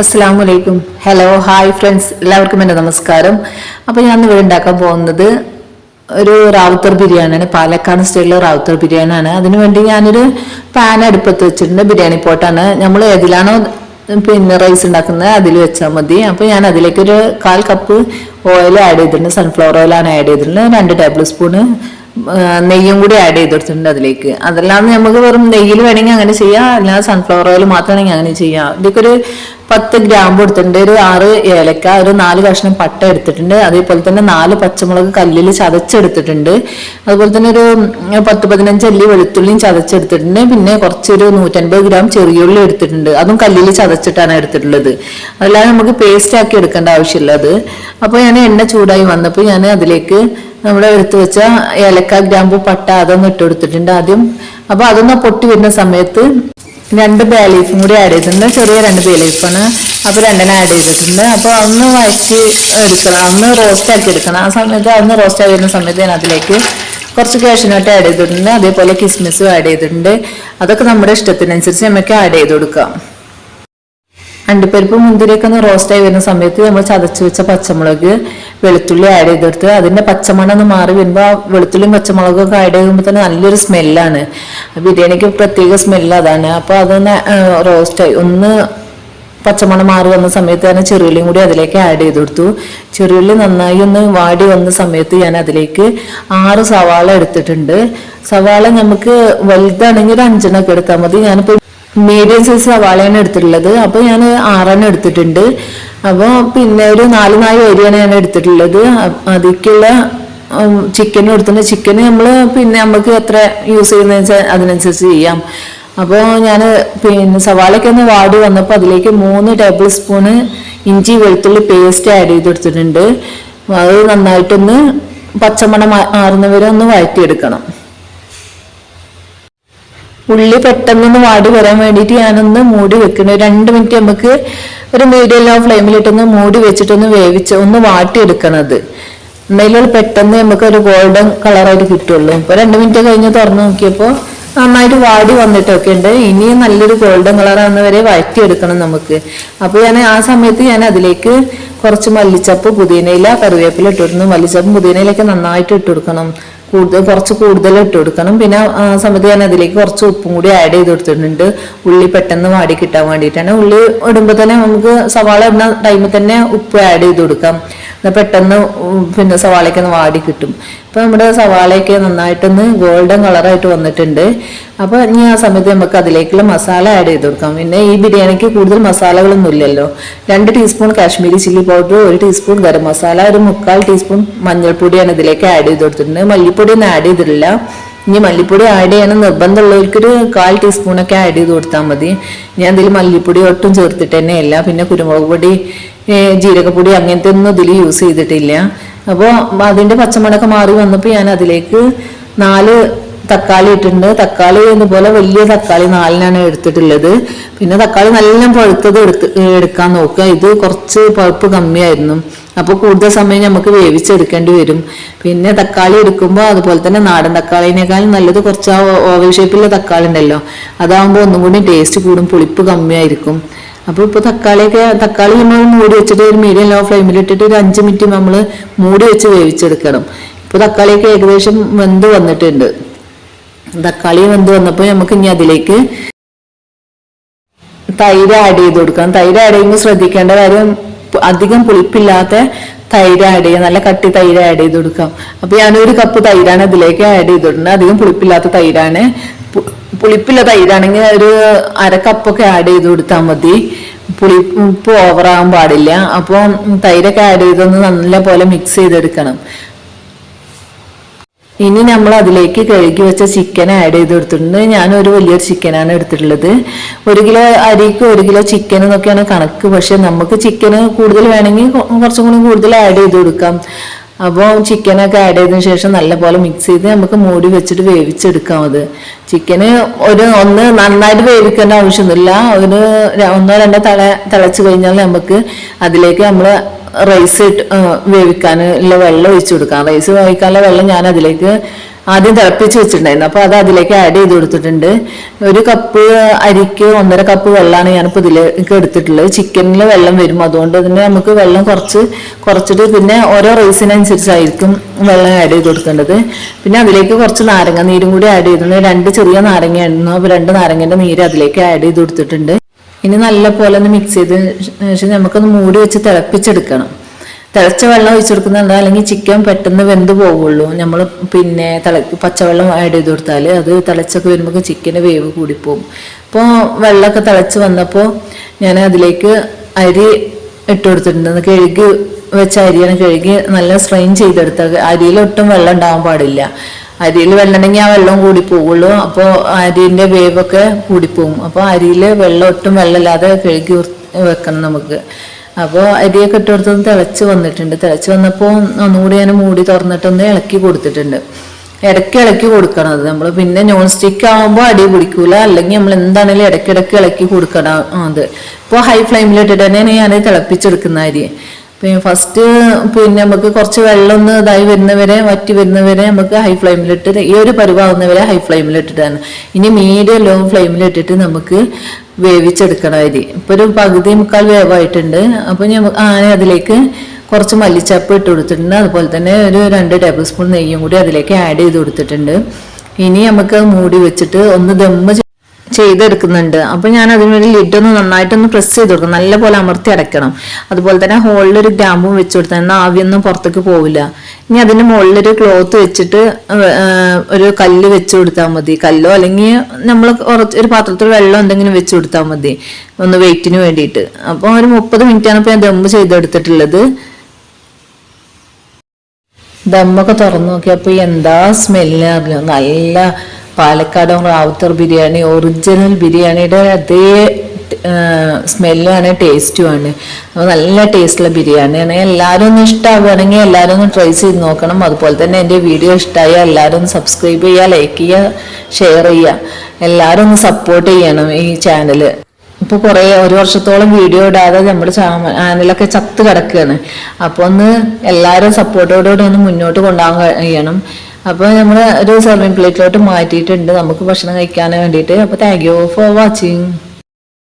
അസ്സാം വലൈക്കും hello hi friends എല്ലാവർക്കും എന്റെ നമസ്കാരം. അപ്പോൾ ഞാൻ ഇവിടെ ഉണ്ടാക്കാൻ പോകുന്നത് ഒരു റാവുത്തർ ബിരിയാണിയാണ്. പാലക്കാട് സ്റ്റൈലിലെ റാവുത്തർ ബിരിയാണിയാണ്. അതിനു വേണ്ടി ഞാനൊരു പാൻ അടുപ്പത്ത് വെച്ചിട്ടുണ്ട്. ബിരിയാണി പോട്ടാണ്. നമ്മൾ ഏതിലാണോ പിന്നെ റൈസ് ഉണ്ടാക്കുന്നത് അതിൽ വെച്ചാൽ മതി. അപ്പോൾ ഞാൻ അതിലേക്ക് ഒരു കാൽ കപ്പ് ഓയിൽ ആഡ് ചെയ്തിട്ടുണ്ട്. സൺഫ്ലവർ ഓയിലാണ് ആഡ് ചെയ്തിട്ടുണ്ട്. രണ്ട് ടേബിൾ സ്പൂണ് നെയ്യും കൂടി ആഡ് ചെയ്ത് കൊടുത്തിട്ടുണ്ട് അതിലേക്ക്. അതല്ലാതെ നമുക്ക് വെറും നെയ്യിൽ വേണമെങ്കിൽ അങ്ങനെ ചെയ്യാം. അല്ലാതെ സൺഫ്ലവർ ഓയിൽ മാത്രമാണെങ്കിൽ അങ്ങനെ ചെയ്യാം. ഇതൊക്കെ ഒരു പത്ത് ഗ്രാമ്പ് എടുത്തിട്ടുണ്ട് ഒരു ആറ് ഏലക്ക ഒരു നാല് കഷ്ണം പട്ട എടുത്തിട്ടുണ്ട്. അതേപോലെ തന്നെ നാല് പച്ചമുളക് കല്ലിൽ ചതച്ചെടുത്തിട്ടുണ്ട്. അതുപോലെ തന്നെ ഒരു പത്ത് പതിനഞ്ച് അല്ലി വെളുത്തുള്ളിയും ചതച്ചെടുത്തിട്ടുണ്ട്. പിന്നെ കുറച്ചൊരു നൂറ്റൻപത് ഗ്രാം ചെറിയുള്ളി എടുത്തിട്ടുണ്ട്. അതും കല്ലിൽ ചതച്ചിട്ടാണ് എടുത്തിട്ടുള്ളത്. അല്ലാതെ നമുക്ക് പേസ്റ്റ് ആക്കി എടുക്കേണ്ട ആവശ്യമില്ല അത് അപ്പോൾ ഞാൻ എണ്ണ ചൂടായി വന്നപ്പോൾ ഞാൻ അതിലേക്ക് നമ്മൾ എടുത്തു വെച്ച ഏലക്ക ഗ്രാമ്പു പട്ട അതൊന്നും ഇട്ട് കൊടുത്തിട്ടുണ്ട് ആദ്യം. അപ്പൊ അതൊന്ന് പൊട്ടി വരുന്ന സമയത്ത് രണ്ട് ബേ ലീഫും കൂടി ആഡ് ചെയ്തിട്ടുണ്ട്. ചെറിയ രണ്ട് ബേ ലീഫാണ് അപ്പൊ രണ്ടെണ്ണം ആഡ് ചെയ്തിട്ടുണ്ട്. അപ്പൊ ഒന്ന് വഴറ്റി എടുക്കണം. ഒന്ന് റോസ്റ്റ് ആക്കി എടുക്കണം. ആ സമയത്ത് അതൊന്ന് റോസ്റ്റ് ആയി വരുന്ന സമയത്ത് ഞാൻ അതിലേക്ക് കുറച്ച് കാഷ്യൂനട്ട് ആഡ് ചെയ്തിട്ടുണ്ട്. അതേപോലെ കിസ്മിസും ആഡ് ചെയ്തിട്ടുണ്ട്. അതൊക്കെ നമ്മുടെ ഇഷ്ടത്തിനനുസരിച്ച് നമുക്ക് ആഡ് ചെയ്ത് കൊടുക്കാം. അണ്ടിപ്പരിപ്പ് മുന്തിരിയൊക്കെ ഒന്ന് റോസ്റ്റായി വരുന്ന സമയത്ത് നമ്മൾ ചതച്ച് വെച്ച പച്ചമുളക് വെളുത്തുള്ളി ആഡ് ചെയ്തെടുത്ത് അതിന്റെ പച്ചമണം ഒന്ന് മാറി വരുമ്പോൾ ആ വെളുത്തുള്ളിയും പച്ചമുളകും ഒക്കെ ആഡ് ചെയ്യുമ്പോൾ തന്നെ നല്ലൊരു സ്മെല്ലാണ് ബിരിയാണിക്ക് പ്രത്യേക സ്മെല്ല് അതാണ്. അപ്പോൾ അതൊന്ന് റോസ്റ്റ് ആയി. ഒന്ന് പച്ചമണം മാറി വന്ന സമയത്ത് ഞാൻ ചെറിയുള്ളിയും കൂടി അതിലേക്ക് ആഡ് ചെയ്ത് കൊടുത്തു. ചെറിയുള്ളി നന്നായി ഒന്ന് വാടി വന്ന സമയത്ത് ഞാൻ അതിലേക്ക് ആറ് സവാള എടുത്തിട്ടുണ്ട്. സവാള നമുക്ക് വലുതാണെങ്കിൽ ഒരു അഞ്ചെണ്ണൊക്കെ എടുത്താൽ മതി. ഞാനിപ്പോൾ മീഡിയം സൈസ് സവാളയാണ് എടുത്തിട്ടുള്ളത്. അപ്പൊ ഞാൻ ആറെണ്ണം എടുത്തിട്ടുണ്ട്. അപ്പോൾ പിന്നെ ഒരു നാല് നാല് അരിയാണ് ഞാൻ എടുത്തിട്ടുള്ളത്. അതിക്കുള്ള ചിക്കൻ എടുത്തിട്ടുണ്ട്. ചിക്കൻ നമ്മൾ പിന്നെ നമുക്ക് എത്ര യൂസ് ചെയ്യുന്ന അതിനനുസരിച്ച് ചെയ്യാം. അപ്പോൾ ഞാൻ പിന്നെ സവാളയ്ക്ക് ഒന്ന് വാടി വന്നപ്പോൾ അതിലേക്ക് മൂന്ന് ടേബിൾ സ്പൂണ് ഇഞ്ചി വെളുത്തുള്ളി പേസ്റ്റ് ആഡ് ചെയ്ത് കൊടുത്തിട്ടുണ്ട്. അത് നന്നായിട്ടൊന്ന് പച്ചമണം ആറുന്നവരെ ഒന്ന് വഴറ്റിയെടുക്കണം. ഉള്ളി പെട്ടെന്നൊന്ന് വാടി വരാൻ വേണ്ടിയിട്ട് ഞാനൊന്ന് മൂടി വെക്കണം രണ്ട് മിനിറ്റ് നമുക്ക് ഒരു മീഡിയം ലോ ഫ്ലെയിമിലിട്ടൊന്ന് മൂടി വെച്ചിട്ടൊന്ന് വേവിച്ച് ഒന്ന് വാട്ടിയെടുക്കണത്. എന്നാലും പെട്ടെന്ന് നമുക്ക് ഒരു ഗോൾഡൻ കളറായിട്ട് കിട്ടുള്ളൂ. ഇപ്പൊ രണ്ട് മിനിറ്റ് കഴിഞ്ഞ് തുറന്നു നോക്കിയപ്പോൾ നന്നായിട്ട് വാടി വന്നിട്ടൊക്കെ ഉണ്ട്. ഇനിയും നല്ലൊരു ഗോൾഡൻ കളർ ആകുന്ന വരെ വഴറ്റിയെടുക്കണം നമുക്ക്. അപ്പൊ ഞാൻ ആ സമയത്ത് ഞാൻ അതിലേക്ക് കുറച്ച് മല്ലിച്ചപ്പ് പുതിനയില കറിവേപ്പില ഇട്ട് കൊടുക്കുന്നു മല്ലിച്ചപ്പും പുതിനയിലൊക്കെ നന്നായിട്ട് ഇട്ട് കൊടുക്കണം. കൂടുതൽ കുറച്ച് കൂടുതൽ ഇട്ട് കൊടുക്കണം. പിന്നെ ആ സമയത്ത് ഞാൻ അതിലേക്ക് കുറച്ച് ഉപ്പും കൂടി ആഡ് ചെയ്ത് കൊടുത്തിട്ടുണ്ട്. ഉള്ളി പെട്ടെന്ന് വാടി കിട്ടാൻ വേണ്ടിയിട്ടാണ്. ഉള്ളി ഇടുമ്പോൾ തന്നെ നമുക്ക് സവാള ഇടുന്ന ടൈമിൽ തന്നെ ഉപ്പ് ആഡ് ചെയ്ത് കൊടുക്കാം. പെട്ടെന്ന് പിന്നെ സവാളയൊക്കെ ഒന്ന് വാടി കിട്ടും. അപ്പോൾ നമ്മുടെ സവാളയൊക്കെ നന്നായിട്ടൊന്ന് ഗോൾഡൻ കളറായിട്ട് വന്നിട്ടുണ്ട്. അപ്പോൾ ഇനി ആ സമയത്ത് നമുക്ക് അതിലേക്കുള്ള മസാല ആഡ് ചെയ്ത് കൊടുക്കാം. പിന്നെ ഈ ബിരിയാണിക്ക് കൂടുതൽ മസാലകളൊന്നും ഇല്ലല്ലോ. രണ്ട് ടീസ്പൂൺ കാശ്മീരി ചില്ലി പൗഡർ ഒരു ടീസ്പൂൺ ഗരം മസാല ഒരു മുക്കാൽ ടീസ്പൂൺ മഞ്ഞൾപ്പൊടിയാണ് ഇതിലേക്ക് ആഡ് ചെയ്ത് കൊടുത്തിട്ടുണ്ട്. മല്ലിപ്പൊടിയൊന്നും ആഡ് ചെയ്തിട്ടില്ല. ഇനി മല്ലിപ്പൊടി ആഡ് ചെയ്യണം നിർബന്ധമുള്ളവർക്കൊരു കാൽ ടീസ്പൂണൊക്കെ ആഡ് ചെയ്ത് കൊടുത്താൽ മതി. ഞാൻ ഇതിൽ മല്ലിപ്പൊടി ഒട്ടും ചേർത്തിട്ട് തന്നെ തന്നെയല്ല പിന്നെ കുരുമുളക് പൊടി ജീരകപ്പൊടി അങ്ങനത്തെ ഒന്നും ഇതിൽ യൂസ് ചെയ്തിട്ടില്ല. അപ്പോൾ അതിന്റെ പച്ചമുളക് മാറി വന്നപ്പോൾ ഞാൻ അതിലേക്ക് നാല് തക്കാളി ഇട്ടിട്ടുണ്ട്. തക്കാളി ഇതുപോലെ വലിയ തക്കാളി നാലിനാണ് എടുത്തിട്ടുള്ളത്. പിന്നെ തക്കാളി നല്ല പഴുത്തത് എടുത്ത് എടുക്കാൻ നോക്കുക. ഇത് കുറച്ച് പഴുപ്പ് കമ്മിയായിരുന്നു. അപ്പോൾ കൂടുതൽ സമയം നമുക്ക് വേവിച്ചെടുക്കേണ്ടി വരും. പിന്നെ തക്കാളി എടുക്കുമ്പോൾ അതുപോലെ തന്നെ നാടൻ തക്കാളിനേക്കാളും നല്ലത് കുറച്ച് ആ ഓവൽ ഷേപ്പിലുള്ള തക്കാളി ഉണ്ടല്ലോ. അതാകുമ്പോൾ ഒന്നും കൂടി ടേസ്റ്റ് കൂടും പുളിപ്പ് കമ്മിയായിരിക്കും. അപ്പോൾ ഇപ്പോൾ തക്കാളിയൊക്കെ തക്കാളി നമ്മൾ മൂടി വെച്ചിട്ട് ഒരു മീഡിയം ലോ ഫ്ലെയിമിൽ ഇട്ടിട്ട് ഒരു അഞ്ച് മിനിറ്റ് നമ്മൾ മൂടി വെച്ച് വേവിച്ചെടുക്കണം. ഇപ്പോൾ തക്കാളിയൊക്കെ ഏകദേശം വെന്ത് വന്നിട്ടുണ്ട്. തക്കാളി വെന്ത് വന്നപ്പോൾ നമുക്ക് ഇനി അതിലേക്ക് തൈര് ആഡ് ചെയ്ത് കൊടുക്കാം. തൈര് ആഡ് ചെയ്യുമ്പോൾ ശ്രദ്ധിക്കേണ്ട കാര്യം അധികം പുളിപ്പില്ലാത്ത തൈര് ആഡ് ചെയ്യുക. നല്ല കട്ടി തൈര് ആഡ് ചെയ്ത് കൊടുക്കാം. അപ്പൊ ഞാനൊരു കപ്പ് തൈരാണ് അതിലേക്ക് ആഡ് ചെയ്തിട്ടുണ്ട്. അധികം പുളിപ്പില്ലാത്ത തൈരാണ്. പുളിപ്പില്ല തൈരാണെങ്കിൽ ഒരു അര കപ്പൊക്കെ ആഡ് ചെയ്ത് കൊടുത്താൽ മതി. പുളി ഉപ്പ് ഓവറാകാൻ പാടില്ല. അപ്പോൾ തൈരൊക്കെ ആഡ് ചെയ്തൊന്ന് നല്ല പോലെ മിക്സ് ചെയ്തെടുക്കണം. ഇനി നമ്മൾ അതിലേക്ക് കഴുകി വെച്ച ചിക്കൻ ആഡ് ചെയ്ത് കൊടുത്തിട്ടുണ്ട്. ഞാൻ ഒരു വലിയൊരു ചിക്കനാണ് എടുത്തിട്ടുള്ളത്. ഒരു കിലോ അരിക്ക് ഒരു കിലോ ചിക്കൻ എന്നൊക്കെയാണ് കണക്ക്. പക്ഷെ നമുക്ക് ചിക്കന് കൂടുതൽ വേണമെങ്കിൽ കുറച്ചും കൂടി കൂടുതൽ ആഡ് ചെയ്ത് കൊടുക്കാം. അപ്പോൾ ചിക്കനൊക്കെ ആഡ് ചെയ്തതിനു ശേഷം നല്ലപോലെ മിക്സ് ചെയ്ത് നമുക്ക് മൂടി വെച്ചിട്ട് വേവിച്ചെടുക്കാം അത്. ചിക്കന് ഒരു ഒന്ന് നന്നായിട്ട് വേവിക്കേണ്ട ആവശ്യമൊന്നുമില്ല. ഒരു ഒന്നോ രണ്ടോ തള തിളച്ച് കഴിഞ്ഞാൽ നമുക്ക് അതിലേക്ക് നമ്മൾ റൈസ് ഉള്ള വെള്ളം ഒഴിച്ചു കൊടുക്കാം റൈസ് വേവിക്കാനുള്ള വെള്ളം ഞാൻ അതിലേക്ക് ആദ്യം തിളപ്പിച്ച് വെച്ചിട്ടുണ്ടായിരുന്നു. അപ്പോൾ അത് അതിലേക്ക് ആഡ് ചെയ്ത് കൊടുത്തിട്ടുണ്ട്. ഒരു കപ്പ് അരിക്ക് ഒന്നര കപ്പ് വെള്ളമാണ് ഞാനിപ്പോൾ ഇതിലേക്ക് എടുത്തിട്ടുള്ളത്. ചിക്കനിൽ വെള്ളം വരും. അതുകൊണ്ട് തന്നെ നമുക്ക് വെള്ളം കുറച്ച് കുറച്ചിട്ട് പിന്നെ ഓരോ റൈസിനനുസരിച്ചായിരിക്കും വെള്ളം ആഡ് ചെയ്ത് കൊടുക്കേണ്ടത്. പിന്നെ അതിലേക്ക് കുറച്ച് നാരങ്ങ നീരും കൂടി ആഡ് ചെയ്തിട്ടുണ്ട്. രണ്ട് ചെറിയ നാരങ്ങ ആയിരുന്നു അപ്പോൾ രണ്ട് നാരങ്ങേന്റെ നീര് അതിലേക്ക് ആഡ് ചെയ്ത് കൊടുത്തിട്ടുണ്ട്. ഇനി നല്ല പോലെ ഒന്ന് മിക്സ് ചെയ്ത് ശേഷം നമുക്കൊന്ന് മൂടി വെച്ച് തിളപ്പിച്ചെടുക്കണം. തിളച്ച വെള്ളം ഒഴിച്ചെടുക്കുന്നുണ്ട് അല്ലെങ്കിൽ ചിക്കൻ പെട്ടെന്ന് വെന്ത് പോകുള്ളൂ നമ്മൾ പിന്നെ തിള പച്ചവെള്ളം ആഡ് ചെയ്ത് കൊടുത്താൽ അത് തിളച്ചൊക്കെ വരുമ്പോൾ ചിക്കന് വേവ് കൂടിപ്പോവും. അപ്പോൾ വെള്ളമൊക്കെ തിളച്ച് വന്നപ്പോൾ ഞാൻ അതിലേക്ക് അരി ഇട്ട് കൊടുത്തിട്ടുണ്ട്. കഴുകി വെച്ച അരിയാണ് കഴുകി നല്ല സ്ട്രെയിൻ ചെയ്തെടുത്ത അരിയിൽ ഒട്ടും വെള്ളം ഉണ്ടാവാൻ പാടില്ല. അരിയിൽ വെള്ളമുണ്ടെങ്കിൽ ആ വെള്ളം കൂടി പോവുള്ളൂ. അപ്പോൾ അരിന്റെ വേവൊക്കെ കൂടിപ്പോവും അപ്പോൾ അരിയിൽ വെള്ളം ഒട്ടും വെള്ളമില്ലാതെ കഴുകി വെക്കണം നമുക്ക്. അപ്പോൾ അരിയൊക്കെ ഇട്ട് തിളച്ച് വന്നിട്ടുണ്ട്. തിളച്ച് വന്നപ്പോൾ ഒന്നുകൂടി ഞാൻ മൂടി തുറന്നിട്ടൊന്ന് ഇളക്കി കൊടുത്തിട്ടുണ്ട്. ഇടയ്ക്ക് ഇളക്കി കൊടുക്കണം അത്. നമ്മൾ പിന്നെ നോൺ സ്റ്റിക്ക് ആകുമ്പോൾ അടി പിടിക്കൂല. അല്ലെങ്കിൽ നമ്മൾ എന്താണെങ്കിലും ഇടയ്ക്കിടയ്ക്ക് ഇളക്കി കൊടുക്കണം അത്. ഇപ്പോൾ ഹൈ ഫ്ലെയിമിലിട്ടിട്ട് തന്നെയാണ് ഞാൻ തിളപ്പിച്ചെടുക്കുന്ന അരി. പിന്നെ ഫസ്റ്റ് പിന്നെ നമുക്ക് കുറച്ച് വെള്ളം ഒന്ന് ഇതായി വരുന്നവരെ വറ്റി വരുന്നവരെ നമുക്ക് ഹൈ ഫ്ലെയിമിലിട്ട് ഈ ഒരു പരുവാകുന്നവരെ ഹൈ ഫ്ലെയിമിലിട്ടിട്ടാണ് ഇനി മീഡിയം ലോ ഫ്ലെയിമിലിട്ടിട്ട് നമുക്ക് വേവിച്ചെടുക്കണം അരി. ഇപ്പോൾ ഒരു പകുതി മുക്കാൽ വേവായിട്ടുണ്ട്. അപ്പോൾ ഞാൻ ആന അതിലേക്ക് കുറച്ച് മല്ലിച്ചപ്പ് ഇട്ട് കൊടുത്തിട്ടുണ്ട്. അതുപോലെ തന്നെ ഒരു രണ്ട് ടേബിൾ സ്പൂൺ നെയ്യും കൂടി അതിലേക്ക് ആഡ് ചെയ്ത് കൊടുത്തിട്ടുണ്ട്. ഇനി നമുക്ക് മൂടി വെച്ചിട്ട് ഒന്ന് ദമ്മ് ചെയ്തെടുക്കുന്നുണ്ട്. അപ്പൊ ഞാൻ അതിനുവേണ്ടി ലിഡ് ഒന്ന് നന്നായിട്ടൊന്ന് പ്രസ് ചെയ്ത് കൊടുക്കും നല്ല പോലെ അമർത്തി അടയ്ക്കണം. അതുപോലെ തന്നെ ഹോളിൽ ഒരു ഗ്രാമ്പും വെച്ച് കൊടുത്താൽ എന്നാൽ ആവിയൊന്നും പുറത്തേക്ക് പോവില്ല. ഇനി അതിന്റെ മുകളിലൊരു ക്ലോത്ത് വെച്ചിട്ട് ഒരു കല്ല് വെച്ച് കൊടുത്താൽ മതി. കല്ലോ അല്ലെങ്കിൽ നമ്മൾ കുറച്ച് ഒരു പാത്രത്തിൽ വെള്ളം എന്തെങ്കിലും വെച്ച് കൊടുത്താൽ മതി. ഒന്ന് വെയിറ്റിന് വേണ്ടിയിട്ട്. അപ്പോൾ ഒരു മുപ്പത് മിനിറ്റാണ് ഇപ്പോൾ ഞാൻ ദമ്മ് ചെയ്തെടുത്തിട്ടുള്ളത്. ദമ്മൊക്കെ തുറന്നു നോക്കിയപ്പോൾ എന്താ സ്മെല്ല് അറിഞ്ഞു? നല്ല പാലക്കാടൻ റാവുത്തർ ബിരിയാണി ഒറിജിനൽ ബിരിയാണിയുടെ അതേ സ്മെല്ലുമാണ് ടേസ്റ്റുമാണ് അപ്പോൾ നല്ല ടേസ്റ്റുള്ള ബിരിയാണിയാണ് എല്ലാവരും ഒന്ന് ഇഷ്ടമാവുകയാണെങ്കിൽ എല്ലാവരും ഒന്ന് ട്രൈ ചെയ്ത് നോക്കണം. അതുപോലെ തന്നെ എന്റെ വീഡിയോ ഇഷ്ടമായ എല്ലാവരും ഒന്ന് സബ്സ്ക്രൈബ് ചെയ്യുക ലൈക്ക് ചെയ്യുക ഷെയർ ചെയ്യുക. എല്ലാവരും ഒന്ന് സപ്പോർട്ട് ചെയ്യണം ഈ ചാനൽ ഇപ്പോൾ കുറേ ഒരു വർഷത്തോളം വീഡിയോ ഇടാതെ നമ്മുടെ ചാനലൊക്കെ ചത്ത് കിടക്കുകയാണ്. അപ്പോൾ ഒന്ന് എല്ലാവരും സപ്പോർട്ടോടുകൂടി ഒന്ന് മുന്നോട്ട് കൊണ്ടുപോകാൻ കഴിയണം. അപ്പൊ നമ്മൾ ഒരു സെർവിങ് പ്ലേറ്റിലോട്ട് മാറ്റിയിട്ടുണ്ട്. നമുക്ക് ഭക്ഷണം കഴിക്കാൻ വേണ്ടിയിട്ട്. അപ്പൊ താങ്ക് യു ഫോർ വാച്ചിങ്